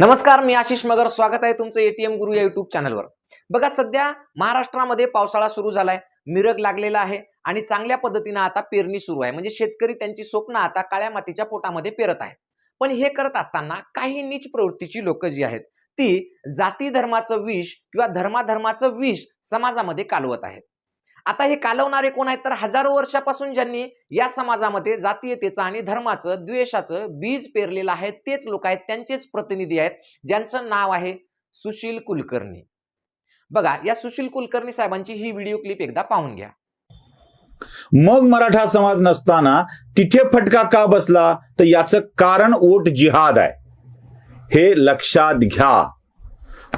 नमस्कार मी आशिष मगर. स्वागत आहे तुमचं एटीएम गुरु या युट्यूब चॅनलवर बघा सध्या महाराष्ट्रामध्ये पावसाळा सुरू झालाय मिरग लागलेला आहे आणि चांगल्या पद्धतीनं आता पेरणी सुरू आहे. म्हणजे शेतकरी त्यांची स्वप्न आता काळ्या मातीच्या पोटामध्ये पेरत आहेत. पण हे करत असताना काही नीच प्रवृत्तीची लोक जी आहेत ती जाती धर्माचं विष किंवा धर्माधर्माचं विष समाजामध्ये कालवत आहेत. आता हे कालवणारे कोण आहेत? तर हजारो वर्षापासून ज्यांनी या समाजामध्ये जातीयतेचं आणि धर्माचं द्वेषाचं बीज पेरलेलं आहे तेच लोक आहेत त्यांचेच प्रतिनिधी आहेत ज्यांचं नाव आहे सुशील कुलकर्णी. बघा या सुशील कुलकर्णी साहेबांची ही व्हिडिओ क्लिप एकदा पाहून घ्या. मग मराठा समाज नसताना तिथे फटका का बसला? तर याचं कारण ओट जिहाद आहे. हे लक्षात घ्या.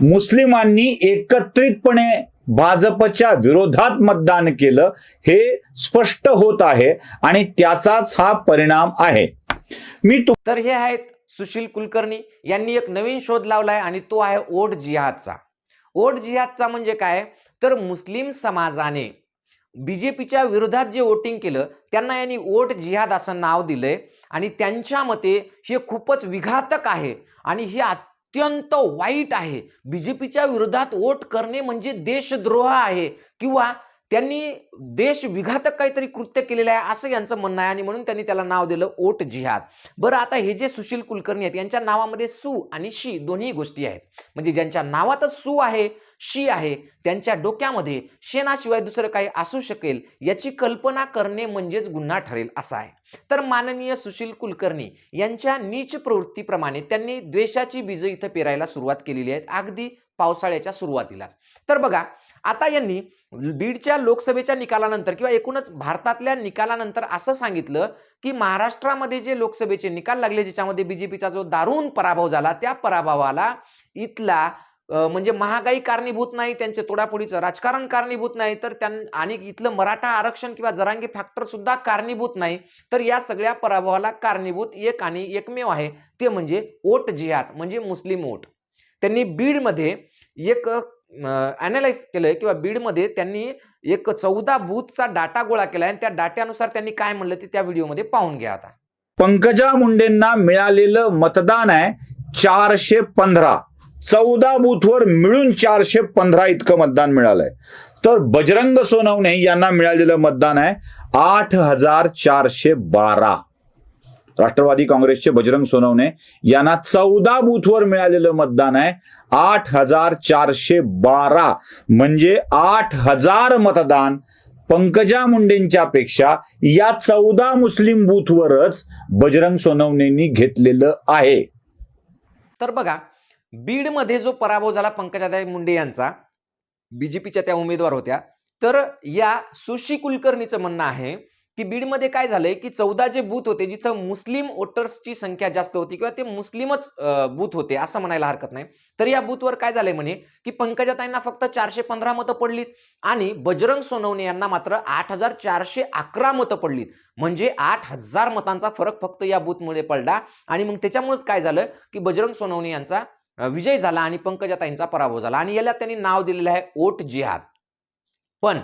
मुस्लिमांनी एकत्रितपणे भाजपच्या विरोधात मतदान केलं हे स्पष्ट होत आहे आणि त्याचाच हा परिणाम आहे. मी तु- तर हे आहेत सुशील कुलकर्णी यांनी एक नवीन शोध लावलाय आणि तो आहे ओट जिहादचा. ओट जिहादचा म्हणजे काय? तर मुस्लिम समाजाने बीजेपीच्या विरोधात जे वोटिंग केलं त्यांना यांनी ओट जिहाद असं नाव दिलंय आणि त्यांच्या मते हे खूपच विघातक आहे आणि हे अत्यंत वाईट आहे. बी जे पीच्या विरोधात वोट करणे म्हणजे देशद्रोह आहे. किंवा त्यांनी देश विघातक काहीतरी कृत्य केलेलं आहे असं यांचं म्हणणं आहे आणि म्हणून त्यांनी त्याला नाव दिलं ओट जिहाद. बरं आता हे जे सुशील कुलकर्णी आहेत यांच्या नावामध्ये सु आणि शी दोन्ही गोष्टी आहेत. म्हणजे ज्यांच्या नावातच सु आहे शी आहे त्यांच्या डोक्यामध्ये शेणाशिवाय दुसरं काही असू शकेल याची कल्पना करणे म्हणजेच गुन्हा ठरेल असा आहे. तर माननीय सुशील कुलकर्णी यांच्या नीच प्रवृत्तीप्रमाणे त्यांनी द्वेषाची बीज इथं पेरायला सुरुवात केलेली आहे अगदी पावसाळ्याच्या सुरुवातीलाच तर बघा आता यांनी बीडच्या लोकसभेच्या निकालानंतर किंवा एकूणच भारतातल्या निकालानंतर असं सांगितलं की महाराष्ट्रामध्ये जे लोकसभेचे निकाल लागले ज्याच्यामध्ये बीजेपीचा जो दारुण पराभव झाला त्या पराभवाला इथला म्हणजे महागाई कारणीभूत नाही त्यांचे तोडाफोडीचं राजकारण कारणीभूत नाही तर त्यां आणि इथलं मराठा आरक्षण किंवा जरांगी फॅक्टर सुद्धा कारणीभूत नाही तर या सगळ्या पराभवाला कारणीभूत एक आणि एकमेव आहे. ते म्हणजे ओट जिहाद म्हणजे मुस्लिम ओट. त्यांनी बीडमध्ये एक अनालाइज केलंय किंवा बीडमध्ये त्यांनी एक चौदा बूथचा डाटा गोळा केला आणि त्या डाट्यानुसार त्यांनी काय म्हणलं ते त्या व्हिडिओमध्ये पाहून घ्या आता. पंकजा मुंडेंना मिळालेलं मतदान आहे चारशे पंधरा. चौदा बूथवर मिळून चारशे पंधरा इतकं मतदान मिळालंय. तर बजरंग सोनवणे यांना मिळालेलं मतदान आहे आठ हजार चारशे बारा. राष्ट्रवादी काँग्रेसचे बजरंग सोनवणे यांना चौदा बूथवर मिळालेलं मतदान आहे आठ हजार चारशे बारा. म्हणजे आठ हजार मतदान पंकजा मुंडेंच्या पेक्षा या चौदा मुस्लिम बूथवरच बजरंग सोनवणेंनी घेतलेलं आहे. तर बघा बीडमध्ये जो पराभव झाला पंकजाताई मुंडे यांचा बीजेपीच्या त्या उमेदवार होत्या तर या सुशी कुलकर्णीचं म्हणणं आहे की बीडमध्ये काय झालंय की चौदा जे बूथ होते जिथं मुस्लिम वोटर्सची संख्या जास्त होती किंवा ते मुस्लिमच बूथ होते असं म्हणायला हरकत नाही. तर या बूथवर काय झालंय म्हणे की पंकजाताईंना फक्त चारशे पंधरा मतं पडलीत आणि बजरंग सोनवणे यांना मात्र आठ हजार चारशे अकरा मतं पडलीत. म्हणजे आठ हजार मतांचा फरक फक्त या बूथमुळे पडला आणि मग त्याच्यामुळेच काय झालं की बजरंग सोनवणे यांचा विजय झाला आणि पंकजाताईंचा पराभव झाला. आणि याला त्यांनी नाव दिलेलं आहे ओट जिहाद. पण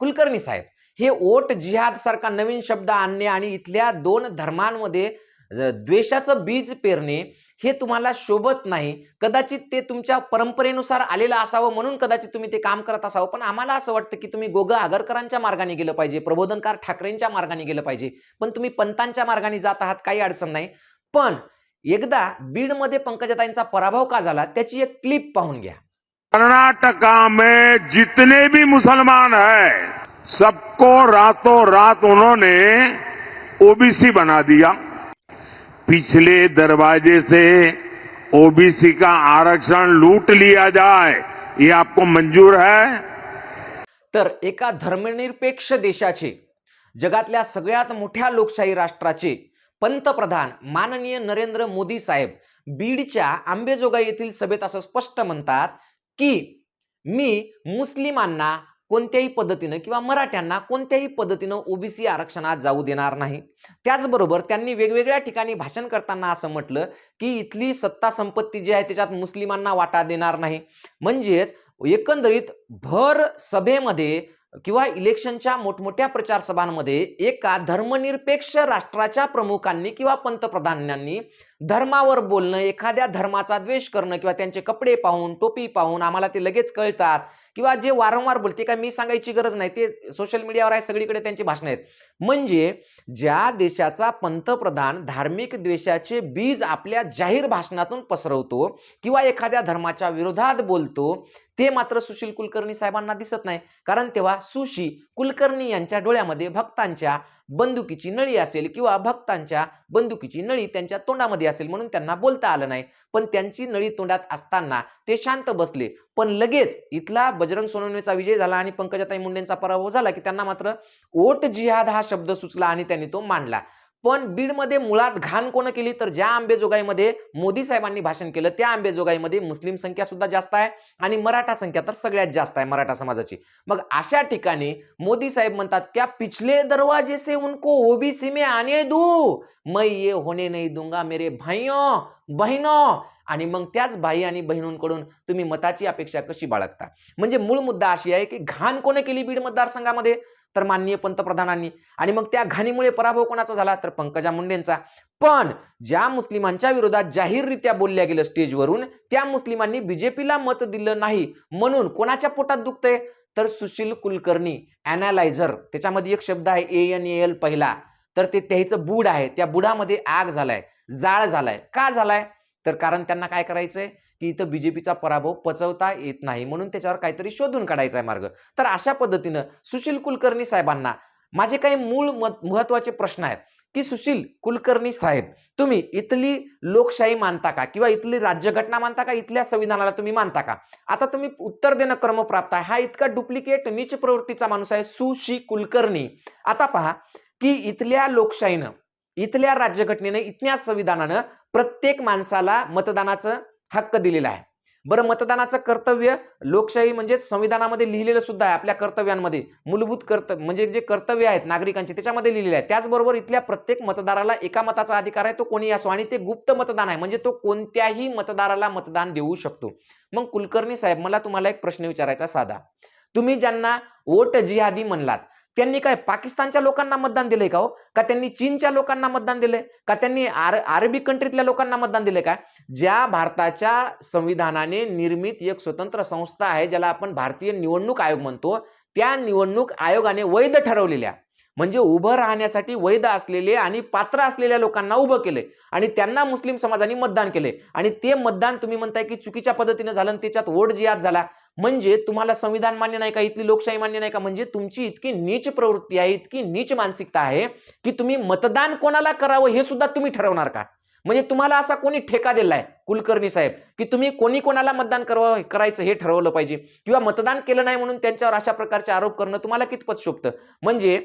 कुलकर्णी साहेब हे ओट जिहाद सारखा नवीन शब्द आणणे आणि इथल्या दोन धर्मांमध्ये द्वेषाचं बीज पेरणे हे तुम्हाला शोभत नाही. कदाचित ते तुमच्या परंपरेनुसार आलेलं असावं म्हणून कदाचित तुम्ही ते काम करत असावं. पण आम्हाला असं वाटतं की तुम्ही गोगा आगरकरांच्या मार्गाने गेलं पाहिजे प्रबोधनकार ठाकरेंच्या मार्गाने गेलं पाहिजे. पण तुम्ही पंतांच्या मार्गाने जात आहात काही अडचण नाही. पण एकदा बीडमध्ये पंकजाताईंचा पराभव का झाला त्याची एक क्लिप पाहून घ्या. कर्नाटका में जितने भी मुसलमान हैं सबको रातों रात उन्होंने ओबीसी बना दिया। पिछले दरवाजे से ओबीसी का आरक्षण लूट लिया जाए ये आपको मंजूर है? तर एका धर्मनिरपेक्ष देशाचे जगातल्या सगळ्यात मोठ्या लोकशाही राष्ट्राचे पंतप्रधान माननीय नरेंद्र मोदी साहेब बीडच्या आंबेजोगाई येथील सभेत असं स्पष्ट म्हणतात की मी मुस्लिमांना कोणत्याही पद्धतीनं किंवा मराठ्यांना कोणत्याही पद्धतीनं ओबीसी आरक्षणात जाऊ देणार नाही. त्याचबरोबर त्यांनी वेगवेगळ्या ठिकाणी भाषण करताना असं म्हटलं की इथली सत्ता संपत्ती जी आहे त्याच्यात मुस्लिमांना वाटा देणार नाही. म्हणजेच एकंदरीत भर सभेमध्ये किंवा इलेक्शनच्या मोठमोठ्या प्रचार सभांमध्ये एका धर्मनिरपेक्ष राष्ट्राच्या प्रमुखांनी किंवा पंतप्रधानांनी धर्मावर बोलणं एखाद्या धर्माचा द्वेष करणं किंवा त्यांचे कपडे पाहून टोपी पाहून आम्हाला ते लगेच कळतात. किंवा जे वारंवार बोलते का मी सांगायची गरज नाही ते सोशल मीडियावर आहे सगळीकडे त्यांची भाषणं आहेत. म्हणजे ज्या देशाचा पंतप्रधान धार्मिक द्वेषाचे बीज आपल्या जाहीर भाषणातून पसरवतो किंवा एखाद्या धर्माच्या विरोधात बोलतो ते मात्र सुशील कुलकर्णी साहेबांना दिसत नाही. कारण तेव्हा सुशी कुलकर्णी यांच्या डोळ्यामध्ये भक्तांच्या बंदुकीची नळी असेल किंवा भक्तांच्या बंदुकीची नळी त्यांच्या तोंडामध्ये असेल म्हणून त्यांना बोलता आलं नाही. पण त्यांची नळी तोंडात असताना ते शांत बसले. पण लगेच इथला बजरंग सोनवणेचा विजय झाला आणि पंकजाताई मुंडेंचा पराभव झाला की त्यांना मात्र ओट जिहाद हा शब्द सुचला आणि त्यांनी तो मांडला. पण बीडमध्ये मुळात घाण कोण केली? तर ज्या आंबेजोगाईमध्ये मोदी साहेबांनी भाषण केलं त्या आंबेजोगाईमध्ये मुस्लिम संख्या सुद्धा जास्त आहे आणि मराठा संख्या तर सगळ्यात जास्त आहे मराठा समाजाची. मग अशा ठिकाणी मोदी साहेब म्हणतात क्या पिछले दरवाजे से उनको ओबीसी में आने दू? मैं ये होने नहीं दूंगा मेरे भाईओ बहिणो आणि मग त्याच भाई आणि बहिणींकडून तुम्ही मताची अपेक्षा कशी बाळगता? म्हणजे मूळ मुद्दा अशी आहे की घाण कोणी केली बीड मतदारसंघामध्ये? तर माननीय पंतप्रधानांनी. आणि मग त्या घाणीमुळे पराभव कोणाचा झाला? तर पंकजा मुंडेंचा. पण ज्या मुस्लिमांच्या विरोधात जाहीररित्या बोलल्या गेलं स्टेजवरून त्या मुस्लिमांनी बीजेपीला मत दिलं नाही म्हणून कोणाच्या पोटात दुखतंय? तर सुशील कुलकर्णी अॅनालायझर त्याच्यामध्ये एक शब्द आहे ए एन एल पहिला. तर ते त्याचं बूड आहे. त्या बुडामध्ये आग झालाय जाळ झालाय. का झालाय? तर कारण त्यांना काय करायचंय? की इथं बीजेपीचा पराभव पचवता येत नाही. म्हणून त्याच्यावर काहीतरी शोधून काढायचा आहे मार्ग. तर अशा पद्धतीनं सुशील कुलकर्णी साहेबांना माझे काही मूळ महत्त्वाचे प्रश्न आहेत की सुशील कुलकर्णी साहेब तुम्ही इथली लोकशाही मानता का? किंवा इथली राज्यघटना मानता का? इथल्या संविधानाला तुम्ही मानता का? आता तुम्ही उत्तर देणं क्रमप्राप्त आहे. हा इतका डुप्लिकेट नीच प्रवृत्तीचा माणूस आहे सुशी कुलकर्णी. आता पहा की इथल्या लोकशाहीनं इथल्या राज्यघटनेनं इथल्या संविधानानं प्रत्येक माणसाला मतदानाचं हक्क दिलेला आहे. बरं मतदानाचं कर्तव्य लोकशाही म्हणजे संविधानामध्ये लिहिलेलं सुद्धा आहे आपल्या कर्तव्यांमध्ये. मूलभूत कर्तव्य म्हणजे जे कर्तव्य आहेत नागरिकांचे त्याच्यामध्ये लिहिलेले आहे. त्याचबरोबर इथल्या प्रत्येक मतदाराला एका मताचा अधिकार आहे तो कोणी असो आणि ते गुप्त मतदान आहे. म्हणजे तो कोणत्याही मतदाराला मतदान देऊ शकतो. मग कुलकर्णी साहेब मला तुम्हाला एक प्रश्न विचारायचा साधा. तुम्ही ज्यांना वोट जिहादी म्हणलात त्यांनी काय पाकिस्तानच्या लोकांना मतदान दिलंय का हो? का त्यांनी चीनच्या लोकांना मतदान दिलंय? का त्यांनी आर अरबी कंट्रीतल्या लोकांना मतदान दिलंय का? ज्या भारताच्या संविधानाने निर्मित एक स्वतंत्र संस्था आहे ज्याला आपण भारतीय निवडणूक आयोग म्हणतो त्या निवडणूक आयोगाने वैध ठरवलेल्या म्हणजे उभं राहण्यासाठी वैध असलेले आणि पात्र असलेल्या लोकांना उभं केले आणि त्यांना मुस्लिम समाजाने मतदान केले आणि ते मतदान तुम्ही म्हणताय की चुकीच्या पद्धतीने झालं आणि त्याच्यात वोट जियात झाला. म्हणजे तुम्हाला संविधान मान्य नाही का इथली लोकशाही मान्य नाही का? म्हणजे तुमची इतकी नीच प्रवृत्ती आहे इतकी नीच मानसिकता आहे की तुम्ही मतदान कोणाला करावं हे सुद्धा तुम्ही ठरवणार का? म्हणजे तुम्हाला असा कोणी ठेका दिलाय कुलकर्णी साहेब की तुम्ही कोणी कोणाला मतदान करावं करायचं हे ठरवलं पाहिजे किंवा मतदान केलं नाही म्हणून त्यांच्यावर अशा प्रकारचे आरोप करणं तुम्हाला कितपत शोभतं म्हणजे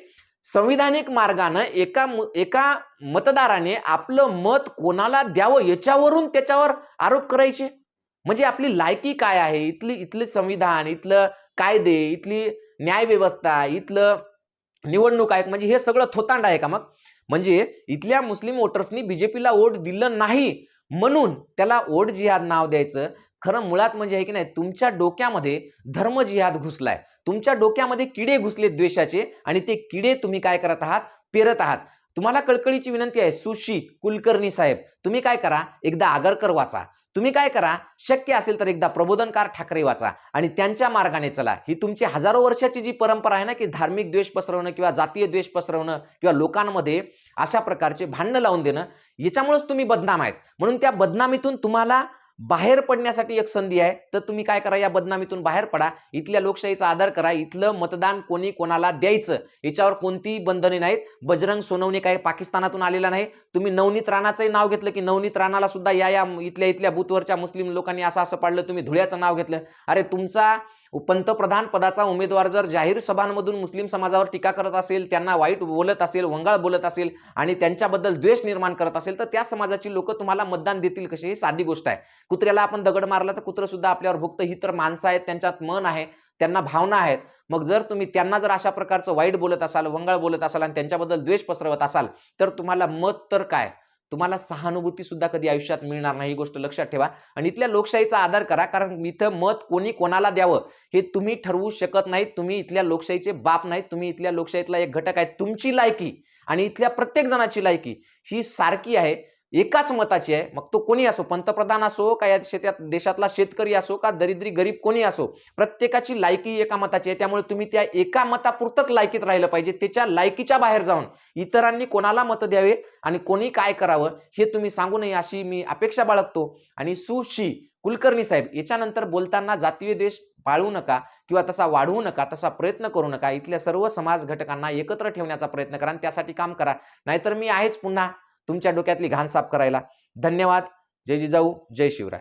संविधानिक मार्गानं एका एका मतदाराने आपलं मत कोणाला द्यावं याच्यावरून त्याच्यावर आरोप करायचे? म्हणजे आपली लायकी काय आहे? इथली इथले संविधान इथलं कायदे इथली न्यायव्यवस्था इथलं निवडणूक आयोग म्हणजे हे सगळं थोतांड आहे का मग? म्हणजे इथल्या मुस्लिम वोटर्सनी बीजेपीला वोट दिलं नाही म्हणून त्याला वोट जिहाद नाव द्यायचं. खरं मुळात म्हणजे आहे की नाही तुमच्या डोक्यामध्ये धर्म जिहाद घुसलाय. तुमच्या डोक्यामध्ये किडे घुसले द्वेषाचे आणि ते किडे तुम्ही काय करत आहात? पेरत आहात. तुम्हाला कळकळीची विनंती आहे सुशी कुलकर्णी साहेब तुम्ही काय करा? एकदा आगरकर वाचा. तुम्ही काय करा शक्य असेल तर एकदा प्रबोधनकार ठाकरे वाचा आणि त्यांच्या मार्गाने चला. ही तुमची हजारो वर्षाची जी परंपरा आहे ना की धार्मिक द्वेष पसरवणं किंवा जातीय द्वेष पसरवणं किंवा लोकांमध्ये अशा प्रकारचे भांडणं लावून देणं याच्यामुळेच तुम्ही बदनाम आहेत. म्हणून त्या बदनामीतून तुम्हाला बाहेर पडण्यासाठी एक संधी आहे. तर तुम्ही काय करा या बदनामीतून बाहेर पडा. इथल्या लोकशाहीचा आदर करा. इथलं मतदान कोणी कोणाला द्यायचं याच्यावर कोणतीही बंधने नाहीत. बजरंग सोनवणे काही पाकिस्तानातून आलेला नाही. तुम्ही नवनीत राणाचंही नाव घेतलं की नवनीत राणाला सुद्धा या या इथल्या इथल्या बूथवरच्या मुस्लिम लोकांनी असं असं पाडलं तुम्ही धुळ्याचं नाव घेतलं. अरे तुमचा पंतप्रधान पदाचा उमेदवार जर जाहीर सभांमधून मुस्लिम समाजावर टीका करत असेल त्यांना वाईट बोलत असेल वंगाळ बोलत असेल आणि त्यांच्याबद्दल द्वेष निर्माण करत असेल तर त्या समाजाची लोक तुम्हाला मतदान देतील कशी? ही साधी गोष्ट आहे. कुत्र्याला आपण दगड मारला तर कुत्रं सुद्धा आपल्यावर भुक्त. ही तर माणसं आहेत त्यांच्यात मन आहे त्यांना भावना आहेत. मग जर तुम्ही त्यांना जर अशा प्रकारचं वाईट बोलत असाल वंगाळ बोलत असाल आणि त्यांच्याबद्दल द्वेष पसरवत असाल तर तुम्हाला मत तर काय? तुम्हाला सहानुभूती सुद्धा कधी आयुष्यात मिळणार नाही ही गोष्ट लक्षात ठेवा. आणि इथल्या लोकशाहीचा आदर करा कारण इथं मत कोणी कोणाला द्यावं हे तुम्ही ठरवू शकत नाही तुम्ही इथल्या लोकशाहीचे बाप नाहीत. तुम्ही इथल्या लोकशाहीतला एक घटक आहे तुमची लायकी आणि इथल्या प्रत्येक जणाची लायकी ही सारखी आहे. एकाच मताची आहे. मग तो कोणी असो पंतप्रधान असो का या शेतात देशातला शेतकरी असो का दरिद्री गरीब कोणी असो प्रत्येकाची लायकी एका मताची आहे. त्यामुळे तुम्ही त्या एका मतापुरतंच लायकीत राहिलं पाहिजे. त्याच्या लायकीच्या बाहेर जाऊन इतरांनी कोणाला मत द्यावे आणि कोणी काय करावं हे तुम्ही सांगू नये अशी मी अपेक्षा बाळगतो. आणि सुशी कुलकर्णी साहेब याच्यानंतर बोलताना जातीय देश पाळू नका किंवा तसा वाढवू नका तसा प्रयत्न करू नका. इथल्या सर्व समाज घटकांना एकत्र ठेवण्याचा प्रयत्न करा आणि त्यासाठी काम करा. नाहीतर मी आहेच पुन्हा. तुमच्या डोक्यातली घाण साफ करायला धन्यवाद. जय जिजाऊ जय शिवराय.